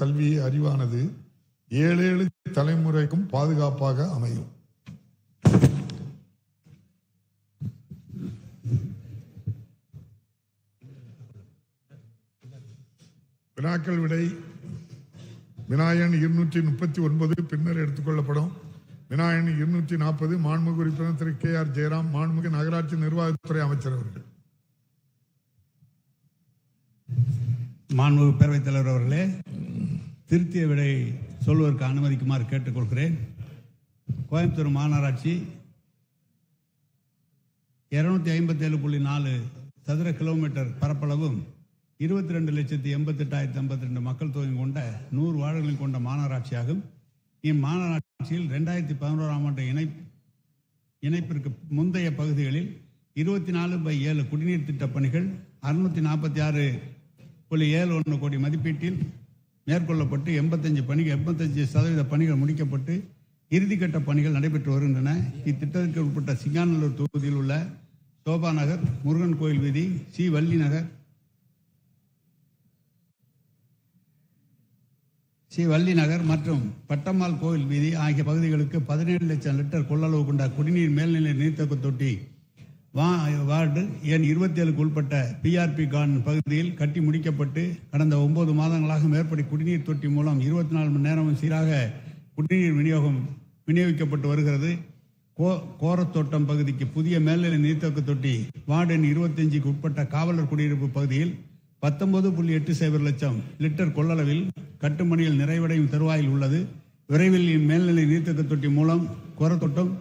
கல்வி அறிவானது ஏழு ஏழு தலைமுறைக்கும் பாதுகாப்பாக அமையும். வினாக்கள் விடை வினாயன் இருநூற்றி முப்பத்தி ஒன்பது பின்னர் எடுத்துக்கொள்ளப்படும் வினாயன் இருநூற்றி நாற்பது மாண்புமிகு உறுப்பினர் திரு கே ஆர் ஜெயராம் மாண்புமிகு நகராட்சி நிர்வாகத்துறை அமைச்சர் அவர்கள். மாண்பு பேரவைத் தலைவர் அவர்களே திருத்திய விடை சொல்வதற்கு அனுமதிக்குமாறு கேட்டுக்கொள்கிறேன். கோயம்புத்தூர் மாநகராட்சி இருநூத்தி ஐம்பத்தேழு புள்ளி நாலு சதுர கிலோமீட்டர் பரப்பளவும் இருபத்தி ரெண்டு லட்சத்தி எண்பத்தெட்டாயிரத்தி ஐம்பத்தி ரெண்டு மக்கள் தொகை கொண்ட நூறு வார்டுகளை கொண்ட மாநகராட்சியாகும். இம்மாநகராட்சியில் ரெண்டாயிரத்தி பதினோராம் ஆண்டு இணை இணைப்பிற்கு முந்தைய பகுதிகளில் இருபத்தி நாலு பை ஏழு குடிநீர் திட்டப் பணிகள் அறுநூத்தி நாற்பத்தி ஆறு புள்ளி ஏழு ஒன்று கோடி மதிப்பீட்டில் மேற்கொள்ளப்பட்டு எண்பத்தஞ்சு பணிகள் எண்பத்தஞ்சு சதவீத பணிகள் முடிக்கப்பட்டு இறுதிக்கட்ட பணிகள் நடைபெற்று வருகின்றன. இத்திட்டத்திற்கு உட்பட்ட சிங்காநல்லூர் தொகுதியில் உள்ள சோபா நகர் முருகன் கோயில் வீதி சி வள்ளி நகர் ஸ்ரீ வள்ளி நகர் மற்றும் பட்டம்மாள் கோவில் வீதி ஆகிய பகுதிகளுக்கு பதினேழு லட்சம் லிட்டர் கொள்ளளவு கொண்ட குடிநீர் மேல்நிலை நீர்த்தக்கு தொட்டி வார்டு என் இருபத்தி ஏழுக்கு உட்பட்ட பிஆர்பி கான் பகுதியில் கட்டி முடிக்கப்பட்டு கடந்த ஒன்பது மாதங்களாக மேற்படி குடிநீர் தொட்டி மூலம் இருபத்தி நாலு மணி நேரமும் சீராக குடிநீர் விநியோகம் விநியோகிக்கப்பட்டு வருகிறது. கோ கோரத்தோட்டம் பகுதிக்கு புதிய மேல்நிலை நீர்த்தொக்கு தொட்டி வார்டு எண் இருபத்தஞ்சுக்கு உட்பட்ட காவலர் குடியிருப்பு பகுதியில் பத்தொன்பது புள்ளி எட்டு சைபர் லட்சம் லிட்டர் கொள்ளளவில் கட்டுமணியில் நிறைவடையும் தருவாயில் உள்ளது. விரைவில் மேல்நிலை நீர்த்தொக்கு தொட்டி மூலம் கோரத்தோட்டம்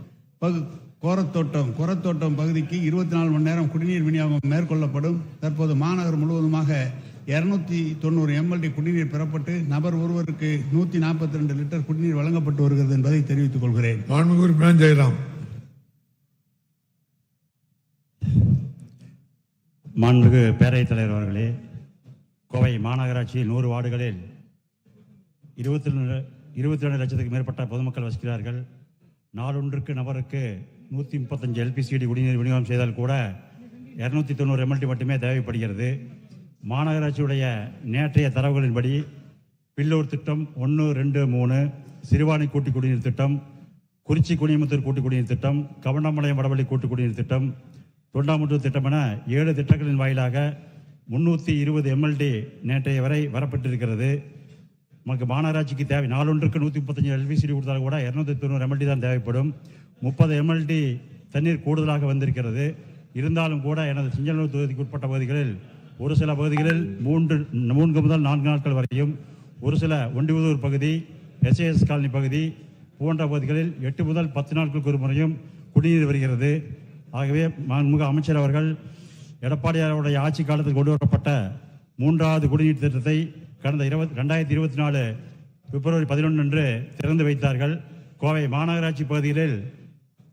பகு கோரத்தோட்டம் கோரத்தோட்டம் பகுதிக்கு இருபத்தி நாலு மணி நேரம் குடிநீர் விநியோகம் மேற்கொள்ளப்படும். தற்போது மாநகர் முழுவதுமாக இருநூத்தி தொண்ணூறு எம்எல்டி குடிநீர் பெறப்பட்டு நபர் ஒருவருக்கு நூத்தி நாற்பத்தி ரெண்டு லிட்டர் குடிநீர் வழங்கப்பட்டு வருகிறது என்பதை தெரிவித்துக் கொள்கிறேன். மாண்புமிகு ஜெயராம். மாண்புமிகு பேரவைத் தலைவர் அவர்களே கோவை மாநகராட்சியில் நூறு வார்டுகளில் இருபத்தி ரெண்டு இருபத்தி ரெண்டு லட்சத்துக்கு மேற்பட்ட பொதுமக்கள் வசிக்கிறார்கள். நாளொன்றுக்கு நபருக்கு நூற்றி முப்பத்தஞ்சு எல்பிசிடி குடிநீர் விநியோகம் செய்தால் கூட இரநூத்தி தொண்ணூறு எம்எல்டி மட்டுமே தேவைப்படுகிறது. மாநகராட்சியுடைய நேற்றைய தரவுகளின்படி பில்லூர் திட்டம் ஒன்று ரெண்டு மூணு சிறுவாணி கூட்டு குடிநீர் திட்டம் குறிச்சி குனியமுத்தூர் கூட்டு குடிநீர் திட்டம் கவண்டமலையம் வடவள்ளி கூட்டு குடிநீர் திட்டம் தொண்டாமுத்தூர் திட்டம் என ஏழு திட்டங்களின் வாயிலாக முன்னூற்றி இருபது எம்எல்டி நேற்றைய வரை வரப்பட்டிருக்கிறது. நமக்கு மாநகராட்சிக்கு தேவை நாலொன்றுக்கு நூற்றி முப்பத்தஞ்சு எல்பிசிடி கொடுத்தாலும் கூட இரநூத்தி தொண்ணூறு எம்எல்டி தான் தேவைப்படும். முப்பது எம்எல்டி தண்ணீர் கூடுதலாக வந்திருக்கிறது. இருந்தாலும் கூட எனது சிஞ்சலூர் தொகுதிக்கு உட்பட்ட பகுதிகளில் ஒரு சில பகுதிகளில் மூன்று மூன்று முதல் நான்கு நாட்கள் வரையும் ஒரு சில ஒண்டிபுதூர் பகுதி எஸ்ஏஎஸ் காலனி பகுதி போன்ற பகுதிகளில் எட்டு முதல் பத்து நாட்களுக்கு ஒரு முறையும் குடிநீர் வருகிறது. ஆகவே மாண்புமிகு அமைச்சர் அவர்கள் எடப்பாடியாருடைய ஆட்சி காலத்தில் கொண்டு வரப்பட்ட மூன்றாவது குடிநீர் திட்டத்தை கடந்த இருபத்தி ரெண்டாயிரத்தி இருபத்தி நாலு பிப்ரவரி பதினொன்று அன்று திறந்து வைத்தார்கள். கோவை மாநகராட்சி பகுதிகளில்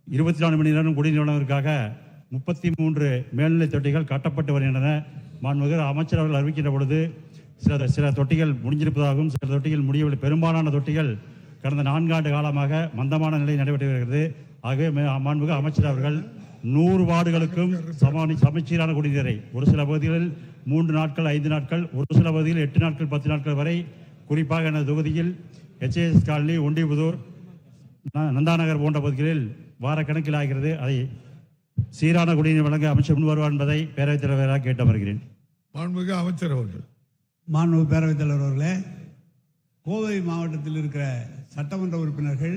இருபத்தி நாலு மணி நேரம் குடிநீர் வழங்குவதற்காக முப்பத்தி மூன்று மேல்நிலை தொட்டிகள் கட்டப்பட்டு வருகின்றன. மாண்புமிகு அமைச்சர் அவர்கள் அறிவிக்கின்ற பொழுது சில சில தொட்டிகள் முடிஞ்சிருப்பதாகவும் சில தொட்டிகள் முடியவில்லை. பெரும்பாலான தொட்டிகள் கடந்த நான்காண்டு காலமாக மந்தமான நிலை நடைபெற்று வருகிறது. ஆகவே மே- மாண்புமிகு அமைச்சர் அவர்கள் நூறு வார்டுகளுக்கும் சமானி சமச்சீரான குடிநீரை ஒரு சில பகுதிகளில் மூன்று நாட்கள் ஐந்து நாட்கள் ஒரு சில பகுதிகளில் எட்டு நாட்கள் பத்து நாட்கள் வரை குறிப்பாக எனது தொகுதியில் ஹெச்ஏஎஸ் காலனி ஒண்டிபுதூர் நந்தாநகர் போன்ற பகுதிகளில் வாரக்கணக்கில் ஆகிறது. அதை சீரான குடிநீர் வழங்க அமைச்சர் முன் வருவார் என்பதை பேரவைத் தலைவராக கேட்டு வருகிறேன். மாண்புமிகு அமைச்சர் அவர்கள். மாண்புமிகு பேரவைத் தலைவர் அவர்களே கோவை மாவட்டத்தில் இருக்கிற சட்டமன்ற உறுப்பினர்கள்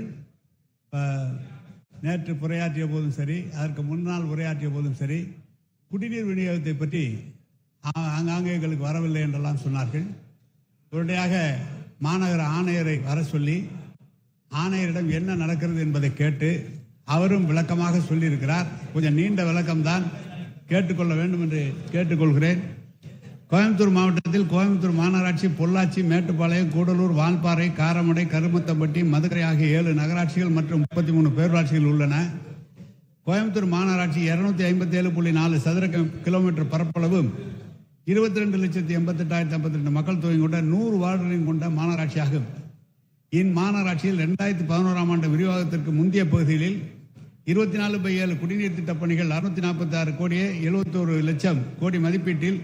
நேற்று உரையாற்றிய போதும் சரி அதற்கு முன்னால் உரையாற்றிய போதும் சரி குடிநீர் விநியோகத்தை பற்றி ஆ- ஆங்காங்கே எங்களுக்கு வரவில்லை என்றெல்லாம் சொன்னார்கள். உடனடியாக மாநகர ஆணையரை வர சொல்லி ஆணையரிடம் என்ன நடக்கிறது என்பதை கேட்டு அவரும் விளக்கமாக சொல்லியிருக்கிறார். கொஞ்சம் நீண்ட விளக்கம்தான் கேட்டுக்கொள்ள வேண்டும் என்று கேட்டுக்கொள்கிறேன். கோயம்புத்தூர் மாவட்டத்தில் கோயம்புத்தூர் மாநகராட்சி பொள்ளாச்சி மேட்டுப்பாளையம் கூடலூர் வால்பாறை காரமடை கருமத்தம்பட்டி மதுரை ஆகிய ஏழு நகராட்சிகள் மற்றும் முப்பத்தி மூணு பேரூராட்சிகள் உள்ளன. கோயம்புத்தூர் மாநகராட்சி இருநூத்தி ஐம்பத்தி ஏழு புள்ளி நாலு சதுர கிலோமீட்டர் பரப்பளவும் இருபத்தி ரெண்டு லட்சத்தி எண்பத்தெட்டாயிரத்தி ஐம்பத்தி ரெண்டு மக்கள் தொகை கொண்ட நூறு வார்டுகளையும் கொண்ட மாநகராட்சியாகும். இன் மாநகராட்சியில் ரெண்டாயிரத்தி பதினோராம் ஆண்டு விரிவாக்கத்திற்கு முந்தைய பகுதிகளில் இருபத்தி நாலு பை ஏழு குடிநீர் திட்டப் பணிகள் அறுநூத்தி நாற்பத்தி ஆறு கோடியே எழுபத்தோரு லட்சம் கோடி மதிப்பீட்டில்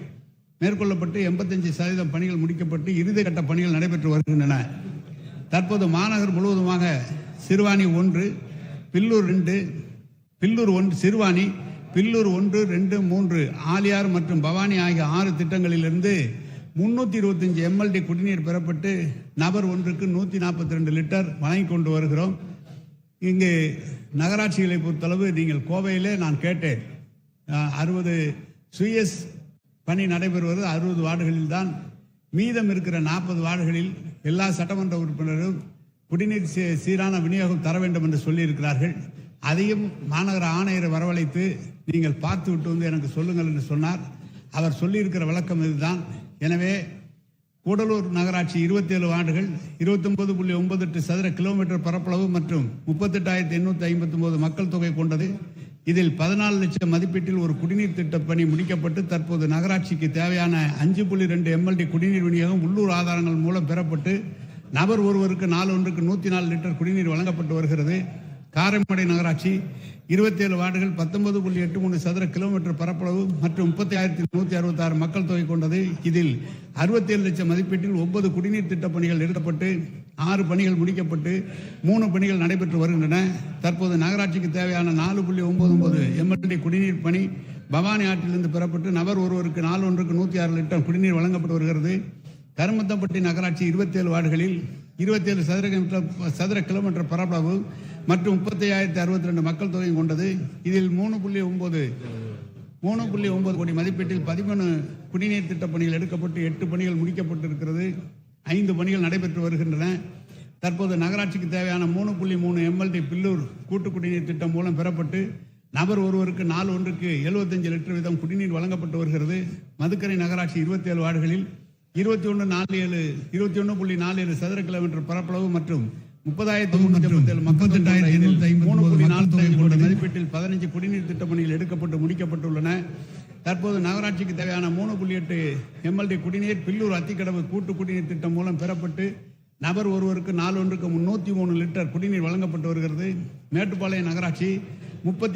மேற்கொள்ளப்பட்டு எண்பத்தஞ்சு சதவீதம் பணிகள் முடிக்கப்பட்டு இறுதிக்கட்ட பணிகள் நடைபெற்று வருகின்றன. தற்போது மாநகர் முழுவதுமாக சிறுவாணி ஒன்று பில்லூர் ரெண்டு பில்லூர் ஒன்று சிறுவாணி பில்லூர் ஒன்று ரெண்டு மூன்று ஆலியார் மற்றும் பவானி ஆகிய ஆறு திட்டங்களிலிருந்து முன்னூற்றி இருபத்தஞ்சு எம்எல்டி குடிநீர் பெறப்பட்டு நபர் ஒன்றுக்கு நூற்றி நாற்பத்தி ரெண்டு லிட்டர் வழங்கி கொண்டு வருகிறோம். இங்கு நகராட்சிகளை பொறுத்தளவு நீங்கள் கோவையிலே நான் கேட்டேன். அறுபது சுயஸ் பணி நடைபெறுவது அறுபது வார்டுகளில் தான். மீதம் இருக்கிற நாற்பது வார்டுகளில் எல்லா சட்டமன்ற உறுப்பினரும் குடிநீர் சீ- சீரான விநியோகம் தர வேண்டும் என்று சொல்லியிருக்கிறார்கள். அதையும் மாநகர ஆணையரை வரவழைத்து நீங்கள் பார்த்து விட்டு வந்து எனக்கு சொல்லுங்கள் என்று சொன்னார். அவர் சொல்லியிருக்கிற விளக்கம் இதுதான். எனவே கூடலூர் நகராட்சி 27 வார்டுகள் 29.98 புள்ளி ஒன்பது எட்டு சதுர கிலோமீட்டர் பரப்பளவு மற்றும் முப்பத்தெட்டாயிரத்தி எண்ணூற்றி ஐம்பத்தி மக்கள் தொகை கொண்டது. இதில் பதினாலு லட்சம் மதிப்பீட்டில் ஒரு குடிநீர் திட்டப் பணி முடிக்கப்பட்டு தற்போது நகராட்சிக்கு தேவையான அஞ்சு புள்ளி ரெண்டு எம்எல்டி குடிநீர் விநியோகம் உள்ளூர் ஆதாரங்கள் மூலம் பெறப்பட்டு நபர் ஒருவருக்கு நாலு ஒன்றுக்கு நூற்றி நாலு லிட்டர் குடிநீர் வழங்கப்பட்டு வருகிறது. காரைமடை நகராட்சி 27 வார்டுகள் பத்தொன்பது புள்ளி எட்டு மூணு சதுர கிலோமீட்டர் பரப்பளவு மற்றும் முப்பத்தி ஆயிரத்தி நூற்றி அறுபத்தாறு மக்கள் தொகை கொண்டது. இதில் அறுபத்தேழு லட்சம் மதிப்பீட்டில் ஒன்பது குடிநீர் திட்டப் பணிகள் நிறுத்தப்பட்டு ஆறு பணிகள் முடிக்கப்பட்டு மூணு பணிகள் நடைபெற்று வருகின்றன. தற்போது நகராட்சிக்கு தேவையான நாலு புள்ளி ஒன்பது ஒன்பது எம்எல்டி குடிநீர் பணி பவானி ஆற்றிலிருந்து பெறப்பட்டு நபர் ஒருவருக்கு நாலு ஒன்றுக்கு நூற்றி ஆறு லிட்டர் குடிநீர் வழங்கப்பட்டு வருகிறது. கருமத்தம்பட்டி நகராட்சி 27 வார்டுகளில் 27 சதுர கிலோமீட்டர் சதுர கிலோமீட்டர் பரப்பளவு மற்றும் முப்பத்தி ஐயாயிரத்தி அறுபத்தி ரெண்டு மக்கள் தொகையும் கொண்டது. இதில் மூணு புள்ளி ஒன்பது மூணு புள்ளி ஒன்பது கோடி மதிப்பீட்டில் பதிமூணு குடிநீர் திட்டப் பணிகள் எடுக்கப்பட்டு எட்டு பணிகள் முடிக்கப்பட்டு இருக்கிறது ஐந்து பணிகள் நடைபெற்று வருகின்றன. தற்போது நகராட்சிக்கு தேவையான மூணு புள்ளி மூணு எம்எல்டி பில்லூர் கூட்டு குடிநீர் திட்டம் மூலம் பெறப்பட்டு நபர் ஒருவருக்கு நாலு ஒன்றுக்கு 75 லிட்டர் வீதம் குடிநீர் வழங்கப்பட்டு வருகிறது. மதுக்கரை நகராட்சி 27 வார்டுகளில் இருபத்தி ஒன்று நாலு ஏழு இருபத்தி ஒன்று புள்ளி நாலு ஏழு சதுர கிலோமீட்டர் பரப்பளவு மற்றும் முப்பதாயிரத்தி முன்னூத்தி எண்ணூத்தி ஐம்பத்தி மூணு புள்ளி ஒன்பது நாலு மக்கள் தொகை கொண்ட கொண்டது. மதிப்பீட்டில் பதினஞ்சு குடிநீர் திட்டப் பணிகள் எடுக்கப்பட்டு முடிக்கப்பட்டுள்ளன தற்போது நகராட்சிக்கு தேவையான மூணு புள்ளி எட்டு எம்எல்டி குடிநீர் பில்லூர் அத்திக்கடவு கூட்டு குடிநீர் திட்டம் மூலம் பெறப்பட்டு நபர் ஒருவருக்கு நாலு ஒன்றுக்கு நூற்றி மூணு லிட்டர் குடிநீர் வழங்கப்பட்டு வருகிறது மேட்டுப்பாளையம் நகராட்சி முப்பத்தி